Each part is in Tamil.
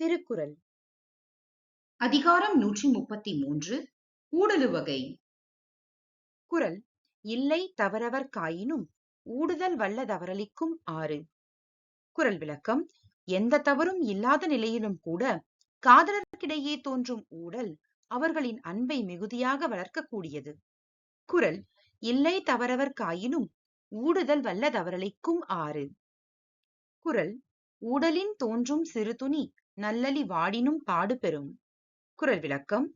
திருக்குறள். அதிகாரம் நூற்றி முப்பத்தி மூன்று ஊடலுவகை குறள் இல்லை தவறவர் காயினும் ஊடுதல் வல்லதவரளிக்கும் ஆறு. குறள் விளக்கம் எந்த தவறும் இல்லாத நிலையிலும் கூட காதலர்க்கிடையே தோன்றும் ஊடல் அவர்களின் அன்பை மிகுதியாக வளர்க்கக்கூடியது. குறள் இல்லை தவறவர் காயினும் ஊடுதல் வல்லதவரளிக்கும் ஆறு. குறள் ஊடலின் தோன்றும் சிறு துணி நல்லலி வாடினும் பாடு பெறும். விளக்கம்.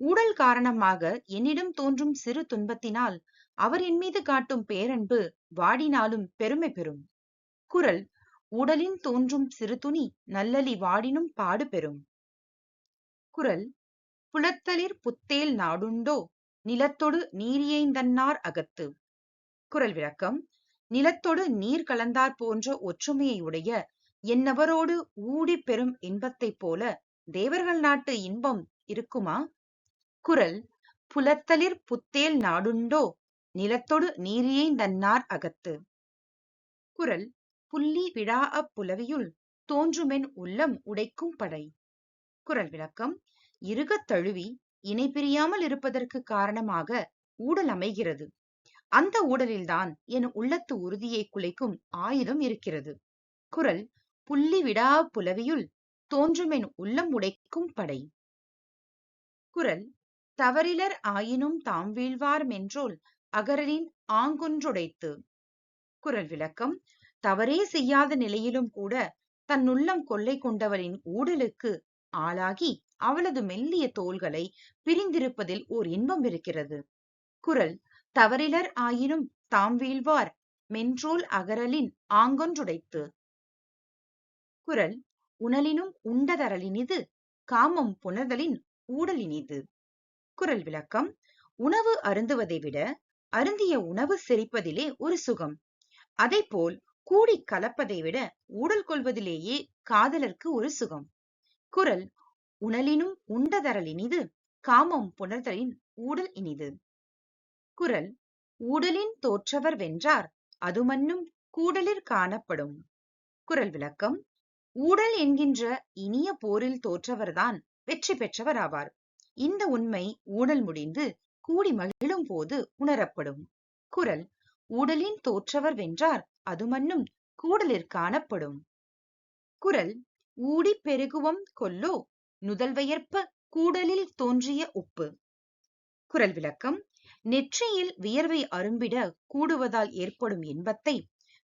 ஊடல் காரணமாக என்னிடம் தோன்றும் சிறு துன்பத்தினால் அவர் என் மீது காட்டும் பேரன்பு வாடினாலும் பெருமை பெறும். குரல். உடலின் தோன்றும் சிறு துணி நல்லலி வாடினும் பாடு பெறும். குறள் புலத்தளிர் புத்தேல் நாடுண்டோ நிலத்தொடு நீரியைந்தன்னார் அகத்து. குரல் விளக்கம். நிலத்தொடு நீர் கலந்தார் போன்ற ஒற்றுமையை உடைய என்னவரோடு ஊடி பெறும் இன்பத்தைப் போல தேவர்கள் நாட்டு இன்பம் இருக்குமா? குறள் புலத்தளிர் புத்தேல் நாடுண்டோ? நிலத்தொடு நீரியைந்தன்னார் அகத்து குறள் புள்ளி விழா புலவியுள் தோன்றுமென் உள்ளம் உடைக்கும் படை குறள் விளக்கம் இருகத் தழுவி இணை பிரியாமல் இருப்பதற்கு காரணமாக ஊடல் அமைகிறது. அந்த ஊடலில்தான் என் உள்ளத்து உறுதியை குலைக்கும் ஆயுதம் இருக்கிறது குறள் புள்ளி விடா புலவியுள் தோன்றுமென் உள்ளம் உடைக்கும் படை. குறள் தவறிலர் ஆயினும் தாம் வீழ்வார் மென்றோல் அகரலின் ஆங்கொன்றுடைத்து குறள் விளக்கம் தவறே செய்யாத நிலையிலும் கூட தன்னுள்ளம் கொள்ளை கொண்டவளின் ஊடலுக்கு ஆளாகி அவளது மெல்லிய தோள்களை பிரிந்திருப்பதில் ஓர் இன்பம் இருக்கிறது. குறள் தவறிலர் ஆயினும் தாம் வீழ்வார் மென்றோல் அகரலின் ஆங்கொன்றுடைத்து குறள் உணலினும் உண்டதரலினிது காமம் புணர்தலின் ஊடலினிது குறள் விளக்கம் உணவு அருந்துவதை விட அருந்திய உணவு செரிப்பதிலே ஒரு சுகம். போல் கூடி கலப்பதை விட ஊடல் கொள்வதிலேயே காதலர்க்கு ஒரு சுகம். குரல் உணலினும் உண்டதரலினிது காமம் புணர்தலின் ஊடல் இனிது குரல் ஊடலின் தோற்றவர் வென்றார் அதுமன்னும் கூடலிற் காணப்படும். குரல் விளக்கம் ஊடல் என்கின்ற இனிய போரில் தோற்றவர்தான் வெற்றி பெற்றவர் ஆவார். இந்த உண்மை ஊடல் முடிந்து கூடி மகிழும் போது உணரப்படும். குரல் ஊடலின் தோற்றவர் வென்றார் அது மன்னும் கூடலிற் காணப்படும். குரல் ஊடி பெருகுவம் கொல்லோ நுதல்வையற்ப கூடலில் தோன்றிய உப்பு. குரல் விளக்கம் நெற்றியில் வியர்வை அரும்பிட கூடுவதால் ஏற்படும் இன்பத்தை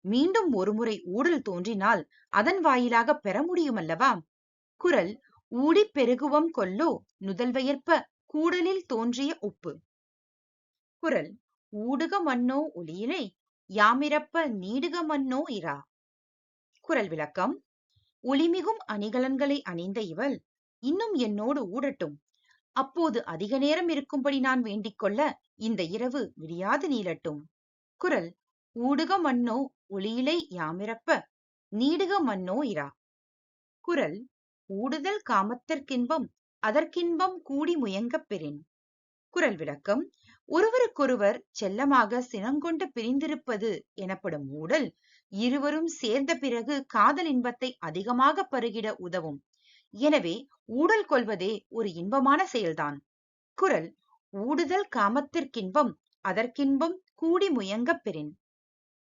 மீண்டும் ஒருமுறை ஊடல் தோன்றினால் அதன் வாயிலாக பெற முடியுமல்லவா? குரல் ஊடி பெருகுவம் கொல்லோ நுதல்வயற்ப கூடலில் தோன்றிய உப்பு. குரல் ஊடுக மன்னோ ஒளியினை யாமிரப்ப நீடுக மன்னோ இரா குரல் விளக்கம் ஒளிமிகும் அணிகலன்களை அணிந்த இவள் இன்னும் என்னோடு ஊடட்டும். அப்போது அதிக நேரம் இருக்கும்படி நான் வேண்டிக் கொள்ள இந்த இரவு விடியாது நீளட்டும் குரல் ஊடுக மன்னோ ஒளியிலை யாமிரப்ப நீடுக மன்னோ இரா. குறள் ஊடுதல் காமத்திற்கின்பம் அதற்கின்பம் கூடி முயங்கப் பெறின். குறள் விளக்கம் ஒருவருக்கொருவர் செல்லமாக சினங்கொண்டு பிரிந்திருப்பது எனப்படும் ஊடல் இருவரும் சேர்ந்த பிறகு காதல் இன்பத்தை அதிகமாக பருகிட உதவும். எனவே ஊடல் கொள்வதே ஒரு இன்பமான செயல்தான். குறள் ஊடுதல் காமத்திற்கின்பம் அதற்கின்பம் கூடி முயங்கப் பெறின்.